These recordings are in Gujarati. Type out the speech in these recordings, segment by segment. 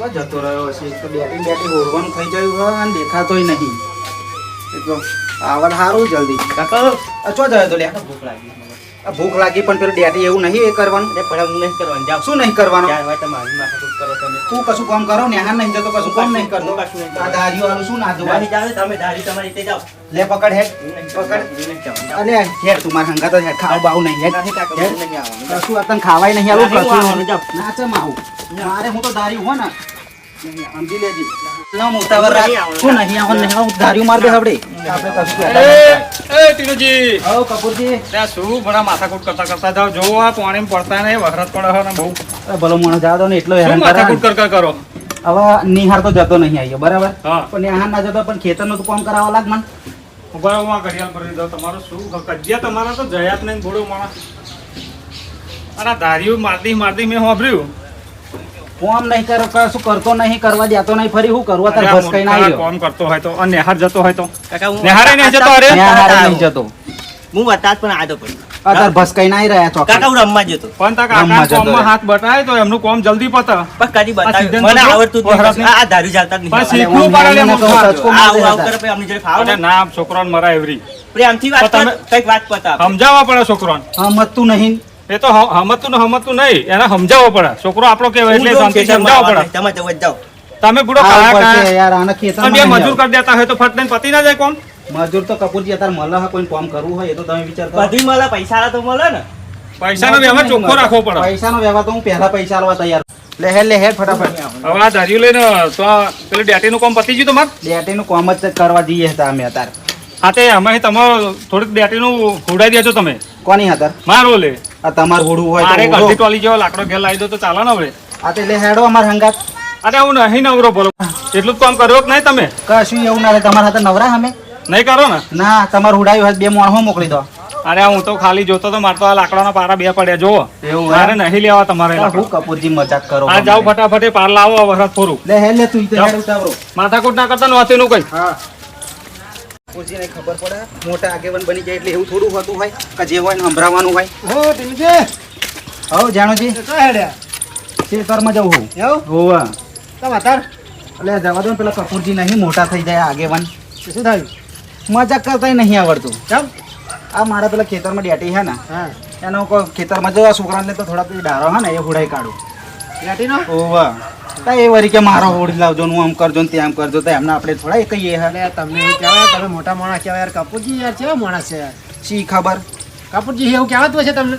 તો જતો રહ્યો છે તો બેટિંગ બેટિંગ ઓરવાનું થઈ ગયું હોય અને દેખાતોય નહીં. એટલો આવડ સારું જલ્દી. કાકા આ જયો તો લે ભૂખ લાગી આ ભૂખ લાગી પણ પેલું ડેટી એવું નહીં એ કરવાનું? એટલે પણ હું નહીં કરવાનું. જાઓ. શું નહીં કરવાનું? તું કશું કામ કરો? ને હા નહીં જતો કશું કામ નહીં કરતો. આ દારીઓ વાળું શું ના દાઢી જોવા તમે દારી તમારી રીતે જાઓ. લે પકડ હેડ. પકડ. જવાનું. અલે હેડ તું મારા હંગાત જ હેડ ખાવ બાવ નહીં હેડ. કશું અતન ખાવાય નહીં આવું કશું ના છે આવું. મારે હું તો દારી હો ને. સમજી લેજી કરતા કરતા જોવો આ પાણી પડતા ને વરસાદ પડે બહુ ભલો મણો જાવ ને એટલો હેરાન માથાકૂટ કર કર હવે નિહાર તો જતો નહીં આવ્યો બરાબર પણ નિહાર ના જતો પણ ખેતરનું તો કામ કરાવવા લાગ મને ઊભા ઘડિયાળ ભરી તમારું શું કજિયા તમારા તો જયા જ નહીં થોડું માણસ. અને ધારીઓ મારતી મારતી મેં સાંભળ્યું. કોમ નહીં કરો કશું કરતો નહીં કરવા દેતો નહીં ફરી હું કરવા તાર બસ કઈ ના આવ્યો. કોમ કરતો હોય તો અને નેહાર જતો હોય તો. કાકા, હું નેહારે નહીં જતો અરે? નિહાર નહીં જતો. હું વતાજ પણ આદો પણ. આ બસ કઈ ના રહ્યા ચોકલેટ. કાકા હું રમવા જતો. પણ તા કાકા કોમમાં. હાથ બટાય તો એમનું કોમ જલ્દી પતે. પણ કદી બતાવી મને આવડતું જ નહીં. આ દારૂ ચાલતા જ પણ શીખવું પડે એમ તો સચકો આ આવું આવું કરે પછી અમને જોડે ફાવો ને. ના છોકરાને મરા એવરી. પ્રેમથી વાત કંઈક વાત પતા સમજાવવા પડે છોકરાને. હા મતું નહીં. એ તો હમતું ને હમતું નહીં એને સમજાવવો પડે. છોકરો આપણો કહેવાય એટલે શાંતિ સમજાવવો પડે. તમે જવા જ તમે ગુડો કાયા કાયા યાર આને ખેતરમાં બે મજૂર કરી દેતા હોય તો ફટ લઈને પતી ના જાય કોમ મજૂર તો કપૂરજી અત્યારે મળે કોઈ કામ કરવું હોય એ તો તમે વિચાર કરો બધી મળે પૈસા તો મળે ને. પૈસાનો વ્યવહાર ચોખ્ખો રાખવો પડે. પૈસાનો વ્યવહાર તો હું પહેલા પૈસા આલવા તૈયાર લે હેડ લે હેડ ફટાફટ. હવે આ ધાર્યું લઈને તો આ પેલું ડેટીનું કામ પતી ગયું તમારે? ડેટીનું કામ જ કરવા જઈએ હતા અમે અત્યારે. હા તે અમે તમારો થોડીક ડેટીનું હુડાઈ દેજો તમે. કોની હતા મારો લે. આ તમાર હોડું હોય અરે હોડો. ટોલી જેવો લાકડો ઘેર લાવી દો તો ચાલે ને હવે. આ તે લે હેડો અમાર હંગાત. અરે હું નહીં નવરો બોલો એટલું જ કામ કર્યો કે નહીં તમે? કશું એવું ના રે તમારા હાથે નવરા અમે? નહીં કરો ને? ના તમાર હુડાયું હોય બે માણસો મોકલી દો. અરે હું તો ખાલી જોતો તો મારે તો આ લાકડાના પારા બે પડ્યા જોવો એવું મારે નહીં લેવા તમારે હું કપૂરજી મજાક કરો આ જાવ ફટાફટ પાર લાવો વરસ થોડું લે હે લે તું માથાકૂટ ના કરતા નહોતીનું કઈ? હા. કપૂરજીને ખબર પડે. મોટા આગેવાન બની જાય એટલે એવું થોડું હોતું હોય કે જે હોય ને સંભળાવવાનું હોય. હો ટીમજી. હવ જાણોજી તો હેડ્યા? ખેતરમાં જવું હું. એવું? હોવા. તમે અત્યાર એટલે જવા દો ને પેલા કપૂરજી નહીં મોટા થઈ જાય આગેવાન. શું થયું? મજાક કરતા નહીં આવડતું. કેમ? આ મારા પેલા ખેતરમાં ડેટી હે ને હા. એનો ખેતરમાં જવા છોકરાને તો થોડા પેલી ડારો હે ને એ હુડાઈ કાઢું. લેટીનો ઓવા તો એ વરી કે મારો હોડી લાવજો હું આમ કરજો ને તેમ કરજો તો એમને આપણે થોડા એ કહીએ હા. તમને એવું કહેવાય તમે મોટા માણસ કહેવાય યાર કપૂરજી યાર કેવા માણસ છે યાર? શી ખબર? કપૂરજી એવું કહેવાતું હશે તમને?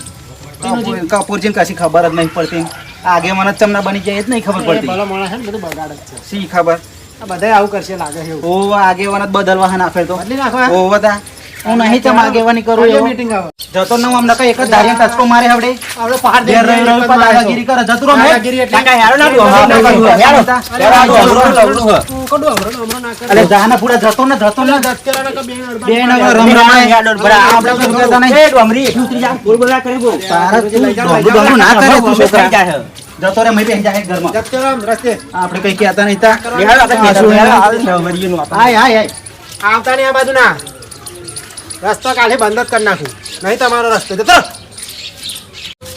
કપૂરજી કશી ખબર જ નહીં પડતી. આગે મને તમને બની જાય એ જ નહીં ખબર પડતી. ભલો માણસ છે ને બધું બગાડ જ છે. શી ખબર? બધા આવું કરશે લાગે છે ઓ આગે આગેવાન જ બદલવા નાખે તો. બદલી નાખવા ઓ બધા તા. હું નહીં ચમ આગેવાની કરું આવે. જતો ન અમને કઈ એક જ ધારિયા ટચકો મારે હવડે આપણે પહાડ ઘેર રહી રહી પર દાદાગીરી કરે. જતો રહો દાદાગીરી એટલે- કાકા હેરો ના દો, હેરો. જાના પૂરા જતો જતો બે અડબા બે પાડે. નંબર રમ રમાય. આપણે તો કહેતા નહીં. એ ડોમરી ઉતરી જા બોલ બોલા કરે બહુ તારા તું લઈ જાઓ, લઈ ડોંગરું ડોંગરું ના કરે તું છોકરા. જતો રે મેં બેસી જાય ઘરમાં. અત્યારે આમ રસ્તે. આપણે કઈ કહેતા નહીં તા. આવતા ને આ બાજુ ના રસ્તો કાલે બંધ જ કરી નાખું. નહીં તમારો રસ્તો જતો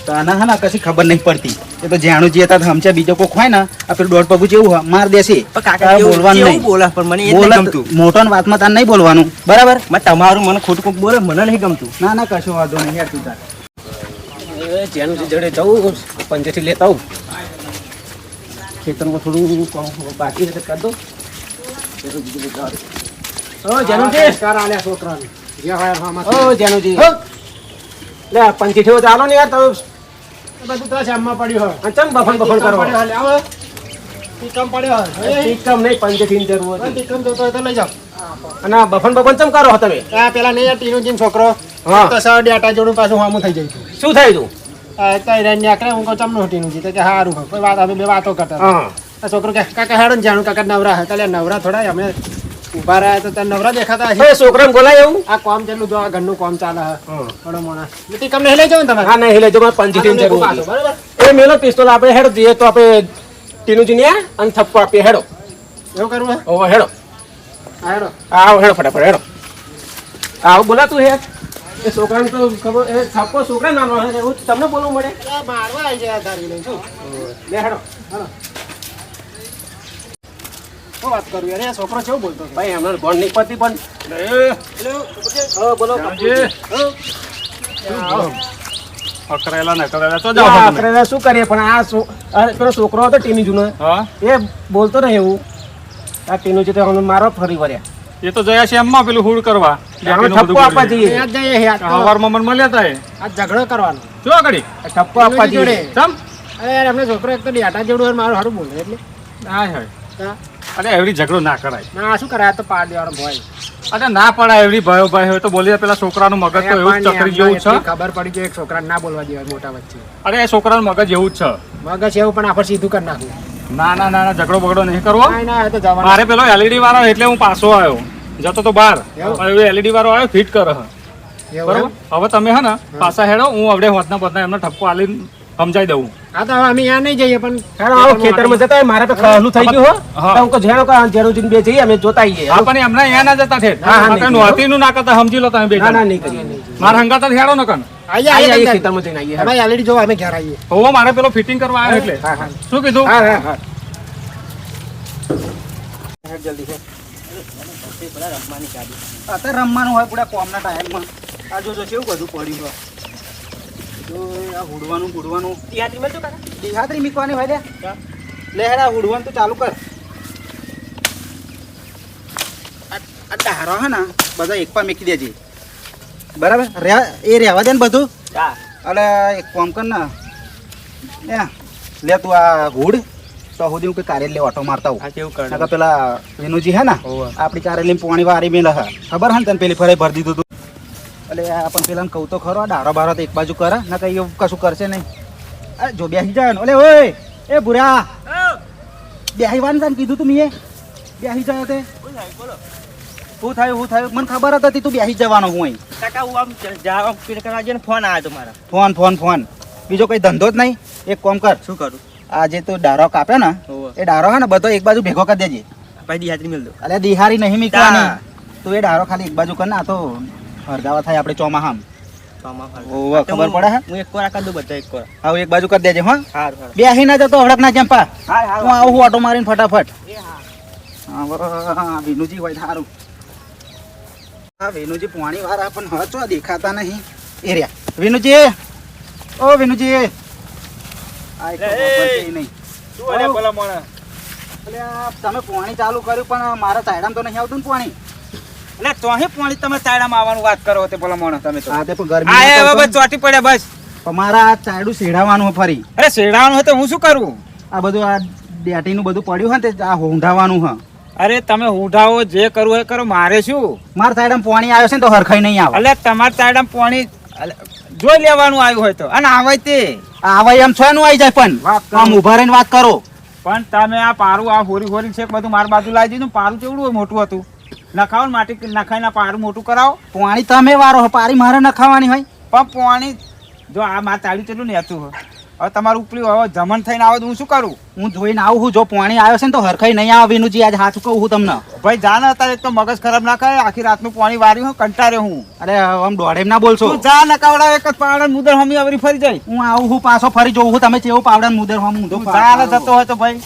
તને હે ને કશી ખબર નહીં પડતી. એ તો જાણું જે હતા હમચા બીજો કોક હોય ને આ પેલું દોઢ પગું જેવું હોય, માર દેશે. બોલવાનું નહીં. બોલે? પણ મને બોલે મોટો વાતમાં તાર નહીં બોલવાનું. બરાબર? તમારું મને ખોટું કોક બોલે મને નહીં ગમતું. ના ના કશો વાંધો નહીં યાર તું તાર. જેનું જડે જવું પંચેથી લેતા આવું. ખેતરમાં થોડું બાકી રીતે કરી દો જેનું જેનુજી આલ્યા છોકરાને. ઓ જેનુજી ચાલો ને યાર તમે બધું તો શામમાં પડ્યું હોય. ચમ બફન બફન કરો? પડ્યો ટીકમ પડ્યો. ટીકમ નહીં પંચેઠી જરૂર હતી. ટીકમ જોતો તો લઈ જાઓ. અને બફન બફન ચમ કરો તમે? આ પેલા નહીં આ જેમ છોકરો. હા. તો સર ડેટા જોડું પાછું હામું થઈ જાય શું થયું તું? નીકળે હું કહું ચમનું ટીનુજી તો કે સારું કોઈ વાત અમે બે વાતો કરતા હા. છોકરો કે કાકા હેડો ને જાણું કાકા નવરા હતા નવરા થોડા અમે ઊભા રહ્યા તો તને નવરા દેખાતા હશે. છોકરા છોકરાને બોલાય એવું? આ કોમ જેટલું જો આ ઘરનું કોમ ચાલે હે. હા. થોડો માણસ ટીકમ નહીં લઈ જાવ તમે હા નહીં લે જો મારે પંચેઠી જરૂર એ મેલો પિસ્તોલ આપણે હેડો જઈએ તો આપણે ટીનુજી ને અને થપ્પો આપીએ હેડો. એવું કરવું હે? ઓ હેડો. હેડો. આવો હેડો ફટાફટ હેડો. આવો બોલાતું હે. એ છોકરાને તો ખબર એ થપ્પો છોકરા નાનો હે એવું તમને બોલવું મળે? મારવા આવી જાય ધારી લઈ શું? લે હેડો હેડો. શું વાત કરું? યાર છોકરો કેવું બોલતો ભાઈ હમણાં ભણ નહીં પડતી પણ બોલો. તો શું કરીએ? પણ આ પેલો છોકરો હતો ટીની જૂનો એ બોલતો ને એવું. આ ટીનું છે તો મારો ફરી વળ્યા. એ તો જયા છે એમમાં પેલું હુડ કરવા. ઠપકો આપવા જઈએ. હવારમાં મને મળ્યા તા આ ઝઘડો કરવાનો. જો આગળ. ઠપકો આપવા જઈએ. ચમ. અરે યાર એમને છોકરો એક તો ડેટા જેવડું મારું સારું બોલે એટલે. હાય હાય. હા. અરે એવડી ઝઘડો ના કરાય. ના શું કરાય? તો પાડ દેવાનો ભાઈ. અરે ના પડાય એવડી ભાઈ ભાઈ હોય તો બોલીએ. પેલા છોકરાનું મગજ તો એવું ચકરી જેવું છે. ખબર પડી કે એક છોકરાને ના બોલવા દેવાય મોટા વચ્ચે. અરે એ છોકરાનું મગજ એવું જ છે. મગજ એવું પણ આપણે સીધું કરી નાખું ના ના ના ના ઝઘડો બગડો નહીં કરવો. મારે પેલો એલઈડી વાળો એટલે હું પાછો આવ્યો. જતો તો બહાર? એલઈડી વાળો આવ્યો ફિટ કરે બરોબર? હવે તમે હે ને પાછા હેડો હું હવે હોતના પોતના એમને ઠપકો આલી સમજાઈ દઉં. હા તો અમે ત્યાં નહીં જઈએ પણ હેડો આવો ખેતરમાં જતા હોય, મારે તો ખહલું થઈ ગયું હો. તો હું. કહું જેનો કાં જેનો જીન બે જઈએ અમે જોતા આઈએ હા પણ એમના ત્યાં ના જતા છે. હા. નોતીનું ના કરતા સમજી લો તમે બે ના ના નહીં કરીએ મારા હંગાત જ હેડો ને કન આઈએ આઈએ ખેતરમાં જઈને આઈએ ભાઈ ઓલરેડી એલઈડી જોવા અમે ઘેર આઈએ. હોવો મારે પેલો ફિટિંગ કરવા આવ્યો એટલે. હા હા. શું કીધું? હા હા હા. અત્યારે રમવાનું હોય પૂરા કોમના ટાઈમમાં આ જોજો કેવું બધું પડ્યું હોય. હુડવાનું હુડવાનું દિહાત્રી મીકવાની હોય લે લે હુડવાનું તો ચાલુ કર. આ આ હે ને બધા એક પા મૂકી દેજે. બરાબર? એ રહેવા દે ને બધું. અલે એક કામ કર ને. લે તું આ હુડ. તો સુધી હું કઈ કાર્ય ઓટો મારતા હું નકર પેલા વિનુજી હે ને આપણી કારે પાણી વારી મેલ ખબર હે ને તને પેલી ફરે ભરી દીધું તું? એટલે આપણ પણ પેલા કહું તો ખરો ડારો બારો તો એક બાજુ કરે ના કઈ એવું કશું કરશે નહીં. અરે જો બેસી જાય ઓલે ઓય એ ભૂરા. બેસી વાનું તને કીધું તું મેં. બેસી જાય તે. શું થયું શું થયું. મને ખબર હતી તું બેસી જવાનો હું અહીં. કાકા હું આમ જવા કરવા જઈને ફોન આવ્યો તમારા. Phone phone phone. બીજો કઈ ધંધો જ નહીં. એક કામ કર. શું કરું? આ જે તું ડારો કાપ્યો ને એ ડારો હે ને બધો એક બાજુ ભેગો કરી દેજે. ભાઈ દિહારી મિલ દો. અલે દિહારી નહીં મીકવાની. તું એ ડારો ખાલી એક બાજુ કર ને આ તો હરગાવા થાય આપણે ચોમાહામ. ઓવે, ખબર પડે હે? હું એક કોરા કરી દઉં બધા એક કોરા હવે એક બાજુ કરી દેજે હો. હારું બેસી ના જતો હડક ના ચંપા. હું આવું ઓટો મારીને ફટાફટ. હા, વિનુજી હોય સારું હા વિનુજી પાણી વાળા પણ હચો ચો દેખાતા નહીં. એ રહ્યા. વિનુજી ઓ વિનુજી. આ એક ખબર એ. નહીં. શું અલ્યા ભલા મોણા? એટલે તમે પાણી ચાલુ કર્યું પણ મારા સાયડામાં તો નહીં આવતું ને પોણી. અલ્યા તોહી પોણી તમે તાયડામાં આવવાનું વાત કરો તે બોલો મોણો તમે તો. હા તે પણ ગરમી આ હવે બસ ચોટી પડે બસ. ને. મારા આ ચાયડું સેડાવાનું ફરી. અરે શેડાવાનું હોય તો હું શું કરું? આ બધું આ ડેટીનું બધું પડ્યું હોય ને તે આ હોંઢાવાનું હ. અરે તમે ઉઠાવો જે કરવું એ કરો મારે શું? મારા સાઈડમાં પોણી આવ્યો છે ને તો હરખાઈ નહીં આવે. એટલે તમારે તાયડામાં પોણી જોઈ લેવાનું આવ્યું હોય તો. અને આવે તે. આવે એમ છો નું આવી જાય પણ. આમ ઊભા રહીને વાત કરો. પણ તમે આ પારું આ હોરી હોરી છે બધું મારી બાજુ લાવી દીધું પારું કેવડું હોય મોટું હતું? નખાવો ને માટી નખાઈને પારું મોટું કરાવો. પાણી તમે વારો પારી મારે નખાવાની હોય. પણ પોણી જો આ મારે તાળી ચેટલું નેતું હોય હવે તમારું ઉપલી હવે જમણ થઈને આવો તો હું શું કરું? હું જોઈને આવું છું જો પોણી આવ્યો છે ને તો હરખાઈ નહીં આવે વિનુજી આજે હાથ કહું હું તમને. ભાઈ જાને અત્યારે તો મગજ ખરાબ ના કરે આખી રાતનું પાણી વાર્યું હું કંટાળે હું. અરે આમ દોડેમ ના બોલશો. જા નકાવડા એક જ પાવડા મુદર હમી આવરી ફરી જાય. હું આવું હું પાછો ફરી જોઉં હું તમે કેવું પાવડા મુદર હમ હું ને જતો હોય તો ભાઈ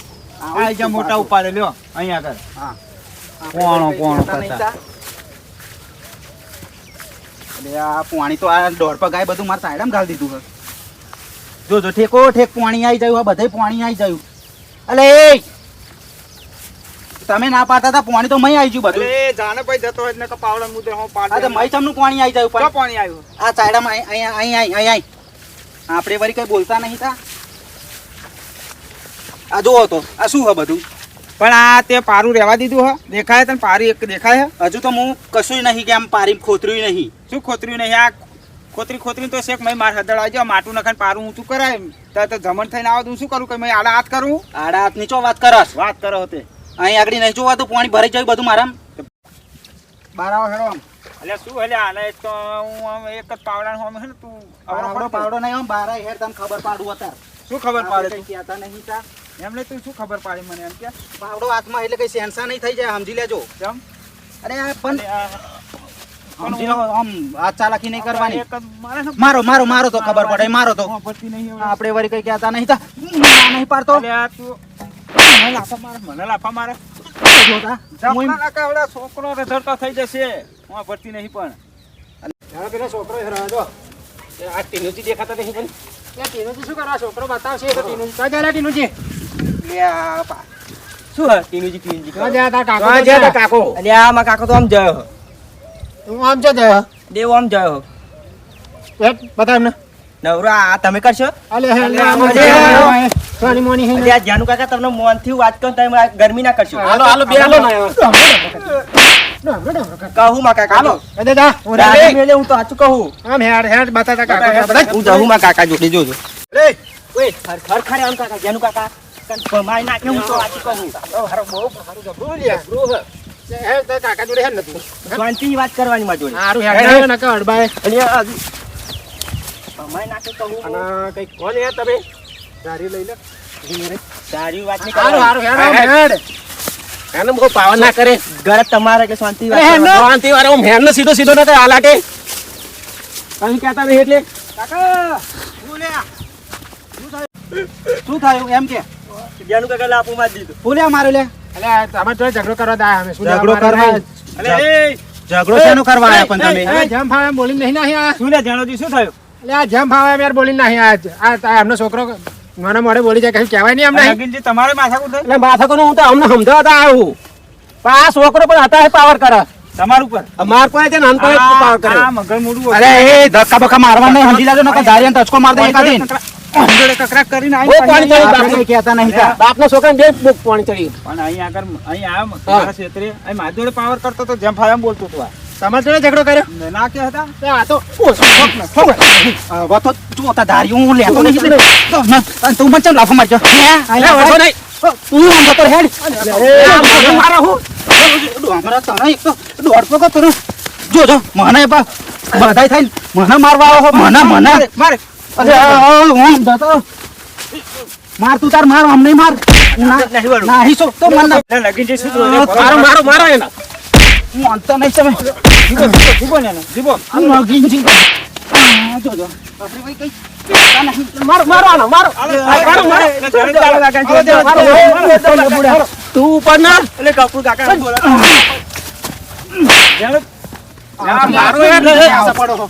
આ મોટા ઉપાડે લ્યો અહીંયા આગળ. હા. પોણો, કોણો કહેતા કરતા. તા. અરે આ પોણી તો આ દોઢ પગ આય બધું મારા સાયડામાં ઘાલી દીધું હે જો જો ઠેકો ઠેક પાણી આવી જાય બધે પાણી આવી જાય. અલે એ! તમે ના પાડતા હતા પાણી તો મય આવી ગયું બધું. અરે જાને ભાઈ જતો હોય ને પાવડા મુદે હું આ તો મય તમને પાણી આવી જાય તો પાણી આવ્યું આ સાયડામાં અહીં અહીં અહીં અહીં આપણે વળી કઈ બોલતા નહીં તા? આ જોવો તો આ શું હે બધું? પણ આ તે પારું રહેવા દીધું હા. દેખાય તને પારી એક દેખાય હજુ તો હું કશું નહીં કે આમ પારી ખોતર્યું નહીં. શું ખોતર્યું નહીં? આ ખોતરી ખોતરી તો શેક મેં માર હદળ આવી જાવ માટું નખાને પારું ઊંચું કરાય. તો તો જમણ થઈને આવો તો હું શું કરું? કે મેં આડા હાથ કરું આડા હાથ નીચો વાત કરસ? વાત કરો તે. અહીં આગળ નહીં જોવા તો પાણી ભરાઈ જાય બધું મારા બાર આવો હેડો આમ. એટલે શું એટલે આને એક તો હું આમ એક જ પાવડા હોમ છે ને તું. પાવડો પાવડો નહીં આમ બારા હેડ તને ખબર પાડું અત્યારે. શું ખબર પાડે કહેતા નહીં તા તું. એમને તું શું ખબર પાડી મને એમ કે? પાવડો હાથમાં એટલે કઈ સેન્સા નહીં થઈ જાય સમજી લેજો. કેમ? અરે આ પણ સમજી લો આમ હાથ ચાલાકી નહીં કરવાની. મારે મારો મારો તો ખબર પડે મારો તો. આપણે વળી કઈ કહેતા નહીં તા નહીં પાડતો. મને લાફા મારે મને લાફા મારે. છોકરો રઝળતો થઈ જશે. હું ભરતી નહીં પણ. છોકરો જો આ ટીનુજી દેખાતા નહીં પણ ટીનુજી શું કરવા છોકરો બતાવશે ટીનુજી. ટીનુજી. શું હે ટીનુજી ટીનુજી તો જાય તાર કાકો આ તો જે જાય. કાકો. અરે આ માં કાકો તો આમ જયો હો. આમ જો જાય દેવો આમ જયો હો. બતાવ એમને. નવરો આ તમે કરશો? અલે હે અલે, આમ અલે, જો. અલે. સોની મોની હે આ જાનુ કાકા તમને મોનથી વાત કરો તમે ગરમી ના કરશો. હાલો હાલો બે હાલો. કહું માં કાકા હાલો. એ દે હું રે. મેલે હું તો સાચું કહું. આમ હેડ હેડ બતા તા હું જાઉં માં કાકા જોડે જોજો. લે ઓય ખર ખર ખરે આમ કાકા જાનુ કાકા. કન ભમાઈ હું તો સાચું કહું હે તાર કાકા જોડે હેડ નતું શાંતિની વાત કરવાની માં જોડે હારું હેડ ને અને કઈ કોણ તમે લઈ લે વાત હારું હારું હેડ હેડ એને બહુ કરે ઘરે તમારે કે શાંતિ વાત હે. શાંતિ વાળો આમ હેરને સીધો સીધો ના થાય આ લાટે તમે કહેતા નહીં એટલે કાકા શું લે શું થયું એમ કે જાનુ કાકા લાપુ માં દીધું. ફૂલ્યા મારું લે? અલે તમે તો ઝઘડો કરવા દા અમે. ઝઘડો કરવા અલે એ ઝઘડો શેનો કરવા આયા પણ તમે? જેમ ફાવે બોલી નહીં નહીં આ શું લે જાણોજી શું થયું? અલે આ જેમ ફાવે યાર બોલી નહીં આયા. આ આ એમનો છોકરો મને મોડે બોલી જાય કશું કહેવાય નહીં અમને નગીનજી તમારે માથાકૂટ થઈ? એટલે માથા કોનું હું તો અમને સમજાવતા આવ્યું પણ આ છોકરો પણ હતા પાવર કરે. તમારું પર અમાર કોઈ છે નાનપણ પાવર કરે. આ મગર મોઢું અરે એ ધક્કા બક્કા મારવા નહીં સમજી લાજો નકર ધારિયાને ટચકો માર દે એકાદીન. જોડે કકરાટ કરીને બહુ પાણી ચડી બાપ કઈ કહેતા નહીં તા. બાપના છોકરાને બે બુક પાણી ચડી પણ અહીં આગળ અહીં આ મારા ક્ષેત્રે અહીં મારી જોડે પાવર કરતો તો જેમ ફાયમ બોલતો તો આ. તમારે જોડે ઝઘડો કર્યો? ના કે હતા તો આ તો હવે તો જોતા ધારી હું લેતો નહીં તો ન, તું મને ચમ લાફો મારજો? હે? આ નહીં. તું આમ તો હેડ. અરે મારા હું. ડોંગરા તને એક તો દોઢ પગો તને જોજો મને બા બધાય થઈને મને મારવા આવો. મને મને. મારે. અરે હું આમ માર તું તાર માર આમ નહીં માર નાહી છો તો મન ના- લે, નગીનજી શું મારો મારો મારો એના હું અંત નહીં તમે જીવો જીવો ને જીવો. આ નગીનજી. જો જો આપણે ભાઈ કઈ મારો મારો આનો મારો મારો, મારો. લાગે. તું ઉપર ના એટલે કપૂર કાકા બોલો મારો મારો એટલે એટલે આશા પડો છો.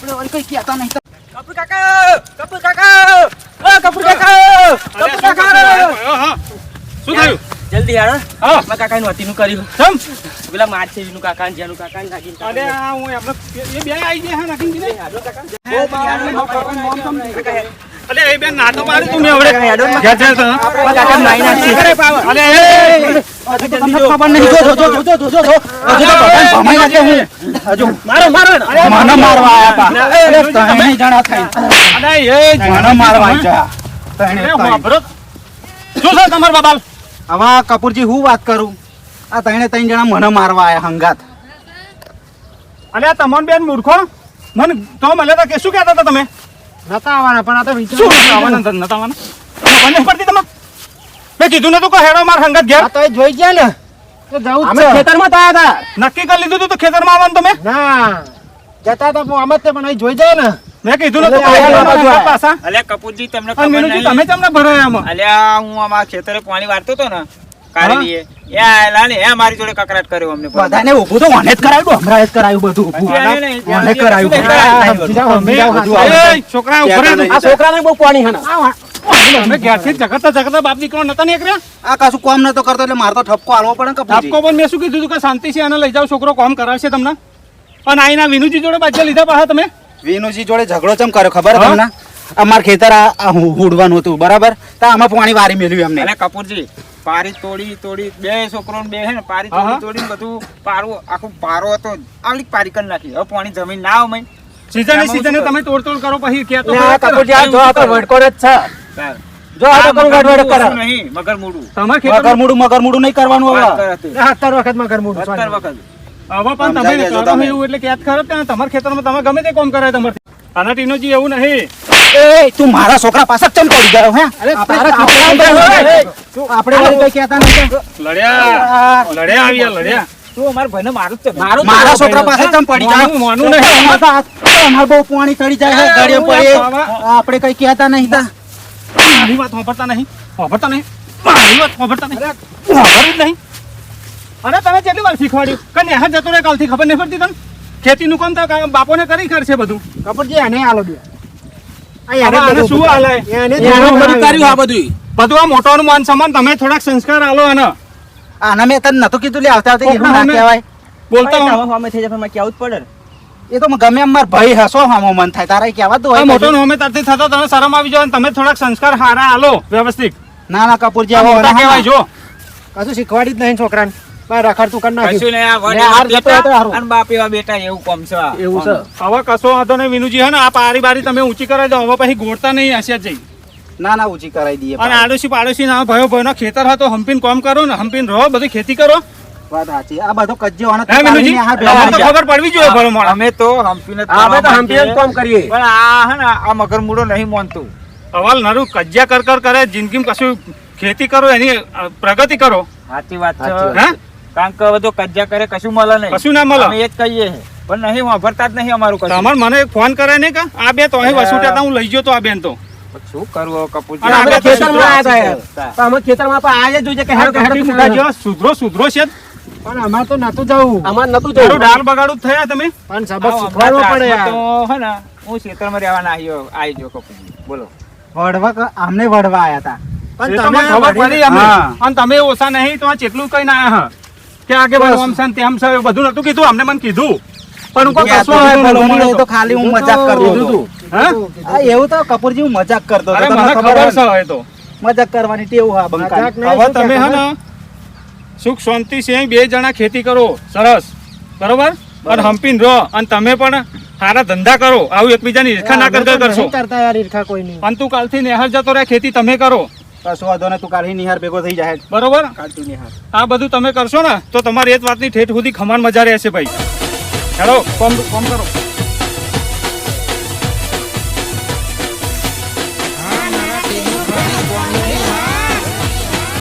આપણે વળી કઈ કહેતા નહીં. કપૂર કાકા કપૂર કાકા ઓ કપૂર કાકા કપૂર કાકા. શું થયું? જલ્દી હાલો. હા. મેં કાકા નું હતું કર્યું. ચમ. પેલા માર છે એનું કાકા ને. જેનું કાકા ને નાગીન અરે કાકા હું એમને એ બે આવી ગયા નકીનજી ને? ઓ બાપા અલે એ બેન નાટો મારી તું મેં હવડે ઘેર જાય તો, હા? કાકા નાઈ નાખી. અરે ત્રણેય અલે એ. હવે કપૂરજી હું વાત કરું? આ ત્રણે ત્રણ જણા મને મારવા આયા હંગાત. અરે આ તમન બેન મૂર્ખો? મને તો મળ્યા તો કે શું કહેતા હતા તમે? નતા આવવાના પણ આ તો વિચાર આવવાના નતા આવવાના? પડતી તમે મેં કીધું નતું કે હેડો માર હંગાત ઘેર. આ તો જોઈ ગયા ને. તો જવું અમે. ખેતરમાં તો આયા હતા નક્કી કરી લીધું તું તો ખેતરમાં આવવાનું તમે? ના. જતા તો આમ જ તે પણ જોઈ જાય ને. મેં કીધું નતું કે હેડો માર અલે, હંગાત પાછા. અલ્યા કપૂરજી તમને ખબર નહીં. તમે તમને ભરાયા આમાં. અલ્યા હું આમાં ખેતરે પાણી વાળતો હતો ને કારેલીએ એ આયેલા ને એ મારી જોડે કકરાટ કર્યો અમને બધાને ઊભું તો જ કરાવ્યું હમણાં જ કરાવ્યું બધું ઊભું. કરાવ્યું છોકરા આ છોકરાને બહુ પાણી હે ને. ઘેરથી જ ઝઘડતા ઝઘડતા બાપ દીકરો નતા નીકળ્યા આ કશું કોમ નતો કરતો એટલે મારે તો ઠપકો આલવો પડે ઠપકો પણ મેં શું કીધું કે શાંતિ છે આને લઈ જાવ છોકરો કોમ કરાવશે તમને. પણ આઈના વિનુજી જોડે બાજ્યા લીધા પાછા તમે? વિનુજી જોડે ઝઘડો ચમ કર્યો ખબર? તમને? અમાર ખેતર આ હુડવાનું હતું બરાબર? તો આમાં પાણી વારી મેલ્યું એમને. અલ્યા કપૂરજી પારી તોડી તોડી બે છોકરો બે હે ને પારી. તોડી તોડી બધું પારું આખું પારો હતો આવડી પારી કરી નાખી. હવે પાણી જમીન ના આવે સીઝને સીઝને તમે તોડ તોડ કરો પછી કે તો આ કપૂરજી જો આ તો વડકોડ જ છે. જો આ તો કરું વડવડ કરે નહીં મગર મોડું તમારે મગર મૂડું મગર મૂડું નહીં કરવાનું હવે. કરે વખત મગર મૂડું ઘર મોઢું સત્તર સોની. વખત. હવે પણ તમે કરો તમે. એવું એટલે ક્યાંક ખરો ત્યાં તમારા ખેતરમાં તમે ગમે તે કામ કરાય તમારથી. આના ટીનોજી એવું નહીં. એ તું મારા છોકરા પાસે ચમ પડી ગયો હે? અરે આપણે આપણે કઈ કહેતા નહીં લડ્યા લડ્યા આવ્યા લડ્યા. તું અમારા ભાઈને મારું જ મારું મારા છોકરા પાસે ચમ પડી મોનું- મોનું નહીં. અમાર બહુ પાણી ચડી જાય ગળે પડે આપણે કઈ કહેતા નહીં તા. મારી વાત સાંભળતા નહીં સાંભળતા નહીં. મારી વાત સાંભળતા નહીં. સાંભળ્યું જ નહીં. અરે તમે કેટલી વાર શીખવાડ્યું? કે નેહર જતો રહે કાલથી ખબર નહીં પડતી તને? ખેતીનું કામ તો બાપોને કરી કરશે બધું. કપૂરજી એને આલો દે. શું હાલે એને એનું બધું આ બધું બધું આ મોટોનું માન સમાન તમે થોડાક સંસ્કાર આલો આને આના મેં તને નતું કીધું લે આવતા આવતા એવું ના કહેવાય. બોલતા હું હો. થઈ જાય, પણ મારે કહેવું જ પડે. એ તો ગમે એમ માર ભાઈ હસો હામો મન થાય. તારા કહેવા દો મોટો નો અમે તારથી થતો તમે શરમ આવી જાય તમે થોડાક સંસ્કાર હારા આલો વ્યવસ્થિત. ના ના કપૂરજી આ આવો ના, કહેવાય જો. કશું શીખવાડી જ નહીં છોકરાને. બાર રખડતું કર નાખ્યું. કશું નહીં, આ બેટા હારું. અને બાપ એવા બેટા એવું કોમ છે. એવું છે. હવે કશો વાંધો નહીં વિનુજી હે ને આ પારી બારી તમે ઊંચી કરાવી દો. હવે પછી ગોળતા નહીં આશિયા જઈ. ના ના ઊંચી કરાવી દઈએ અને આડોશી પાડોશી ના ભયો ભયો ખેતર હતો હંપીને કોમ કરો ને હંપીને રહો બધી ખેતી કરો. વાત સાચી. આ બધો કજ્જો ભેગા ખબર પડવી જોઈએ ભલો મોણા. અમે તો હંપીને અમે તો હંપીને જ કરીએ. પણ આ હે ને આ મગર મૂડો નહીં માનતું. અવાલ નરું કજ્યા કર કર કરે જિંદગીમાં કશું ખેતી કરો એની પ્રગતિ કરો. સાચી વાત છે. કારણ કે બધો કજ્જા કરે કશું મળે નહીં. કશું ના મળે. અમે એ જ કહીએ. પણ નહીં વાપરતા જ નહીં અમારું કશું. તમારે મને ફોન કરે ને કે? આ બે તો અહીં વસુટ્યા હું લઈ ગયો તો આ બેન તો. શું કરવું કપૂર અને ખેતરમાં આયા હતા અમે ખેતરમાં આપણે આયા જ કે હેડ હેડ મોટા જેવા સુધરો સુધરો છે પણ અમારે તો નતું જવું. અમાર નતું તારું જોયું બગાડું થયા તમે. પણ સબક શીખવાડવો પડે તો હે ને હું ખેતરમાં રહેવાના આવ્યો આવી ગયો કપૂરજી. બોલો. વડવા ક- વડવા આયા હતા પણ તમે ખબર પડી અમને. અને તમે ઓછા નહીં તો આ ચેટલું કઈ ના. કે આગે બધું આમ છે તેમ છે બધું નતું કીધું. અમને મને કીધું. પણ કે કશો હોય તો ખાલી હું મજાક કરતો હતો. હા? એવું તો કપૂરજી હું મજાક કરતો હતો. તમને મને ખબર છે તો. મજાક કરવાની ટેવ હા બંકા હવે તમે હે ને સુખ શાંતિ છે બે જણા ખેતી કરો. સરસ. બરોબર? અને હંપીન રહો. અને તમે પણ સારા ધંધા કરો. આવું એકબીજાની ઈર્ખા ના કરતા કરશો. કરતા યાર ઈર્ખા કોઈ નહીં અને તું કાલથી નેહર જતો રહે ખેતી તમે કરો. કશો વાંધો ને તું કાલથી નિહાર ભેગો થઈ જાય. બરોબર? કાલથી નિહાર. આ બધું તમે કરશો ને તો તમારી એક વાતની ઠેઠ સુધી ખમાન મજા રહેશે ભાઈ. હેલો કોમ કોમ કરો